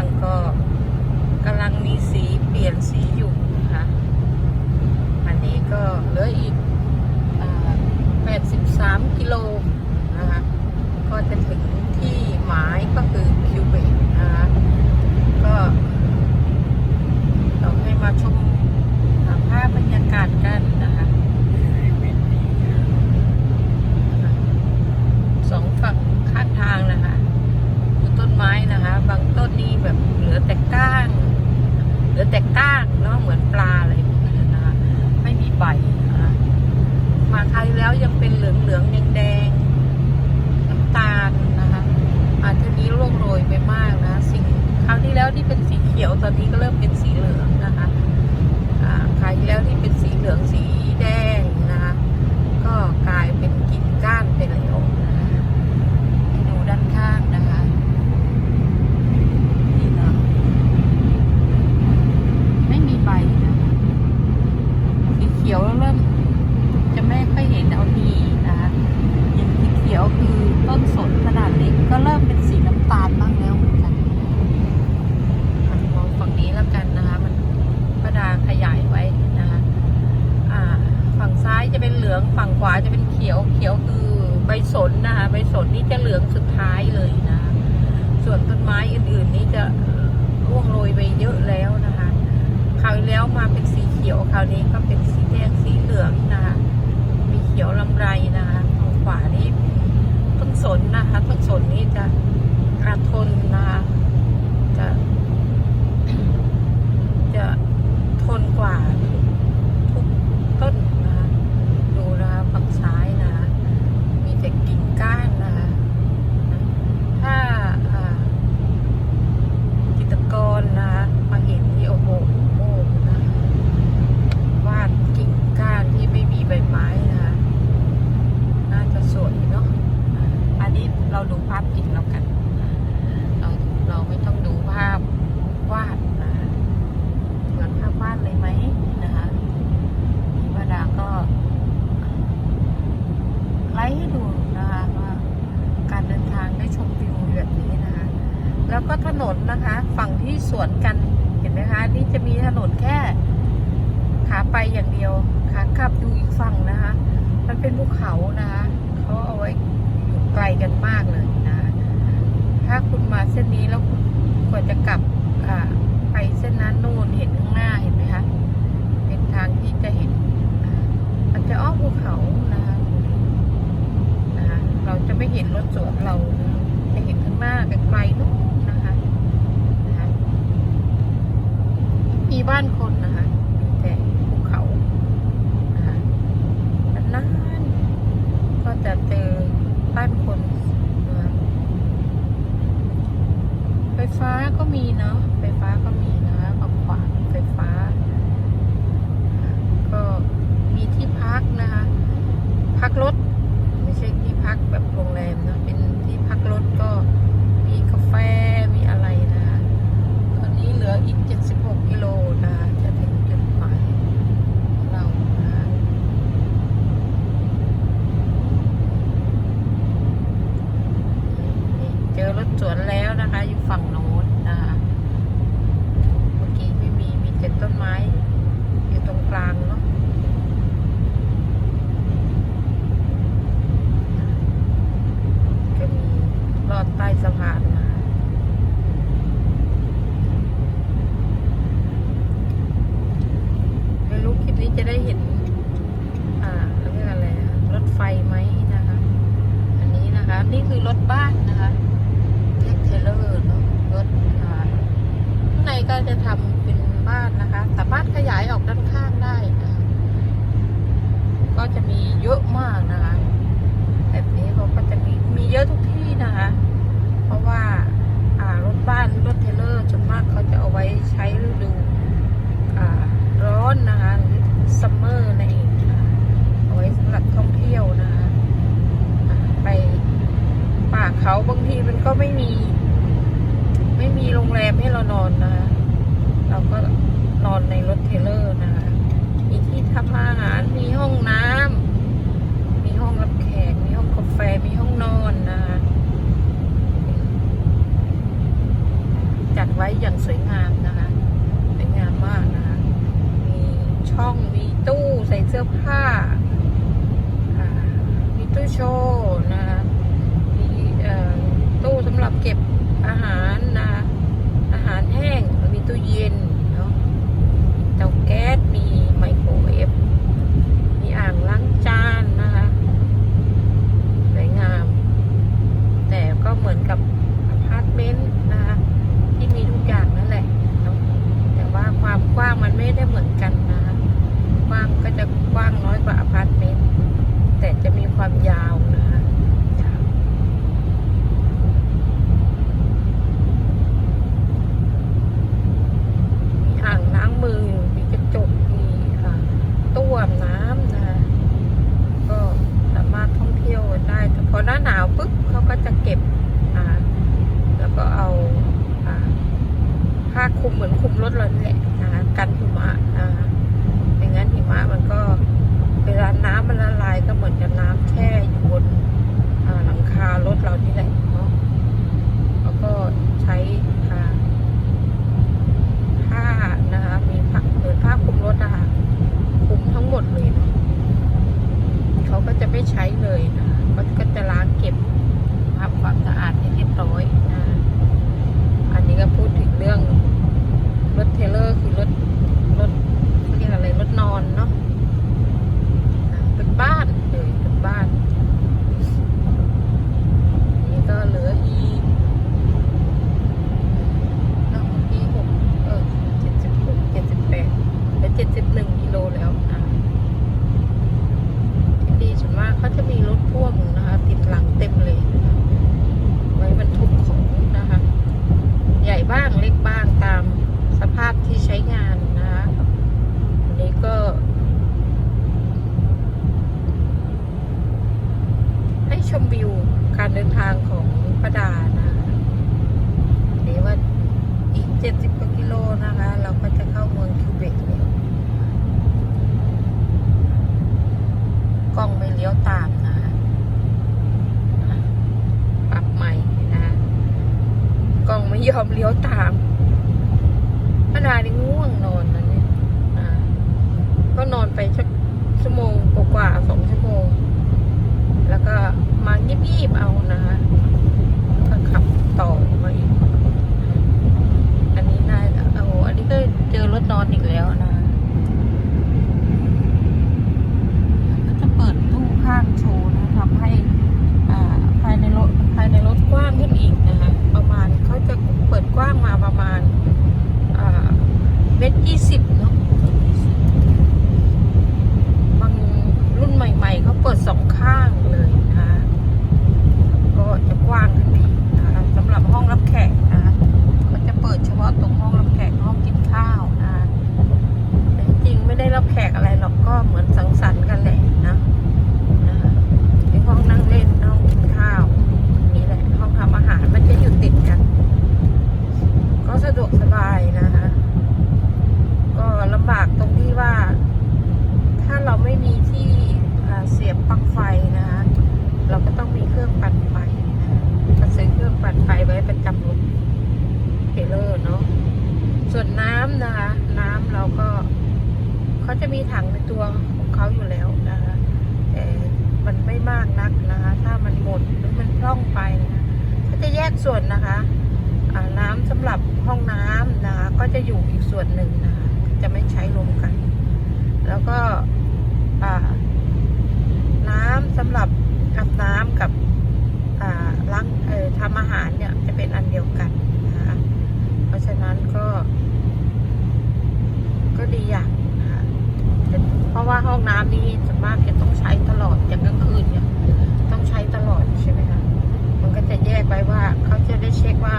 างก็กำลังมีสีเปลี่ยนสีอยู่นะคะอันนี้ก็เหลืออีก83กิโล อนนี้ก็เริ่มเป็นสี ขวาจะเป็นเขียว เขียวคือใบสนนะคะ ใบสนนี่จะเหลืองสุดท้ายเลยนะ ส่วนต้นไม้อื่นๆ นี่จะร่วงโรยไปเยอะแล้วนะคะ คราวแล้วมาเป็นสีเขียว คราวนี้ก็เป็นสีแดง สีเหลืองนะคะ มีเขียวลำไรนะคะ ขวานี่ กันมากเลยนะ ถ้าคุณมาเส้นนี้แล้วคุณควรจะกลับไปเส้นนั้นนู่นเห็นข้างหน้าเห็นไหมคะ เป็นทางที่จะเห็นอาจจะอ้อมภูเขานะคะนะคะเราจะไม่เห็นรถสวนเราจะเห็นข้างหน้าไกลๆนู่นนะคะนะคะมีบ้านคน ฝั่งโน้นาบางทีมันก็ไม่มี ไม่มีโรงแรมให้เรานอนนะะเราก็นอนในรถเทเลอร์นะคะ มีที่ทำอาหาร มีห้องน้ำ มีห้องรับแขก มีห้องกาแฟ มีห้องนอนนะคะจัดไว้อย่างสวยงามนะคะสวยงามมากนะคะ มีช่อง มีตู้ใส่เสื้อผ้า มีตู้โชว์นะคะ หรับเก็บอาหารนะ อาหารแห้ง มีตู้เย็นเนาะเตาแก๊สมีไมโคร คุมเหมือนคุมรถเรานี่แหละนะคะกันหิมะนะคะไม่งั้นหิมะมันก็เวลาน้ำมันละลายก็เหมือนกับน้ำแช่อยู่บนหลังคารถเรานี่แหละเนาะแล้วก็ใช้อ่าผ้านะคะมีผ้าเหมือนผ้าคลุมรถนะคะคลุมทั้งหมดเลยเนาะ เขาก็จะไม่ใช้เลยนะคะเขาก็จะล้างเก็บทำความสะอาดให้เรียบร้อยนะอันนี้ก็พูดถึงเรื่องรถเทรลเลอร์คือรถรถเขาเรียกอะไรรถนอนเนาะอะเป็นบ้านเลยเป็นบ้าน นี่ก็เหลืออีกเนาะอีหกเออเจ็ดสิบหกเจ็ดสิบแปดและเจ็ดสิบหนึ่งกิโลแล้วนะ ที่ดีส่วนมากเขาจะมีรถพ่วงนะคะ ติดหลังเต็มเลยนะคะไว้บรรทุกของนะคะ ใหญ่ บ้างเล็กบ้างตามสภาพที่ใช้งานนะคะอันนี้ก็ ให้ชมวิวการเดินทางของประดานะคะเดี๋ยวว่าอีกเจ็ดสิบกว่ากิโลนะคะ เราก็จะเข้าเมืองคิวเบกแล้ว กล้องไม่เลี้ยวตามนะคะอะปรับใหม่นะคะกล้องไม่ ยอมเลี้ยวตามพนานี่ง่วงนอนนะเนี่ยก็นอนไปสักชั่วโมงกว่าสองชั่วโมง แล้วก็มายีบๆเอานะคะก็ขับต่อมาอีก อันนี้น่าจะโอ้โหอันนี้ก็เจอรถนอนอีกแล้วนะก็จะเปิดตู้ข้างโชว์นะทำให้อ่าภายในรถภายในรถกว้างขึ้นอีกนะคะ เขาจะเปิดกว้างมาประมาณเมตรยี่สิบเนาะบางรุ่นใหม่ๆเขาเปิดสองข้างเลยนะคะก็จะกว้างขึ้นไปอีกนะคะสำหรับห้องรับแขกนะคะก็จะเปิดเฉพาะตรงห้องรับแขกห้องกินข้าวนะคะจริงไม่ได้รับแขกอะไรหรอกก็เหมือนสังสรรค์กันแหละนะนะคะในห้องนั่งเล่นห้องกินข้าวนี่แหละห้องทำอาหารมันจะอยู่ติดกัน ก็สะดวกสบายนะคะ ก็ลำบากตรงที่ว่า ถ้าเราไม่มีที่อ่าเสียบปลั๊กไฟนะคะ เราก็ต้องมีเค รื่องปั่นไฟก็ซื้อเครื่องปั่นไฟไว้ประจำรถเทรลเลอร์เนาะส่วนน้ำนะคะ น้ำเราก็เขาจะมีถังในตัวของเขาอยู่แล้วนะคะแต่มันไม่มากนักนะคะ ถ้ามันหมดหรือมันพร่องไปนะก็จะแยกส่วนนะคะน้ำสำหรับห้องน้ำนะคะก็จะอยู่อีกส่วนหนึ่งนะคะจะไม่ใช้รวมกัน แล้วก็น้ำสำหรับอาบน้ำกับ ล้างทำอาหารเนี่ยจะเป็นอันเดียวกันนะคะเพราะฉะนั้นก็ ก็ดีอย่างนะคะเพราะว่าห้องน้ำนี่ส่วนมากจะต้องใช้ตลอดอย่างกลางคืนเนี่ย ต้องใช้ตลอดใช่ไหมคะมันก็จะแยกไว้ว่าเขาจะได้เช็คว่า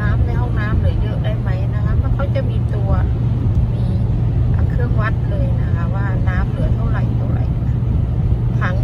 น้ำในห้องน้ำเหลือเยอะได้ไหมนะคะมันเขาจะมีตัวมีเครื่องวัดเลยนะคะ ว่าน้ำเหลือเท่าไหร่เท่าไหร่นะถัง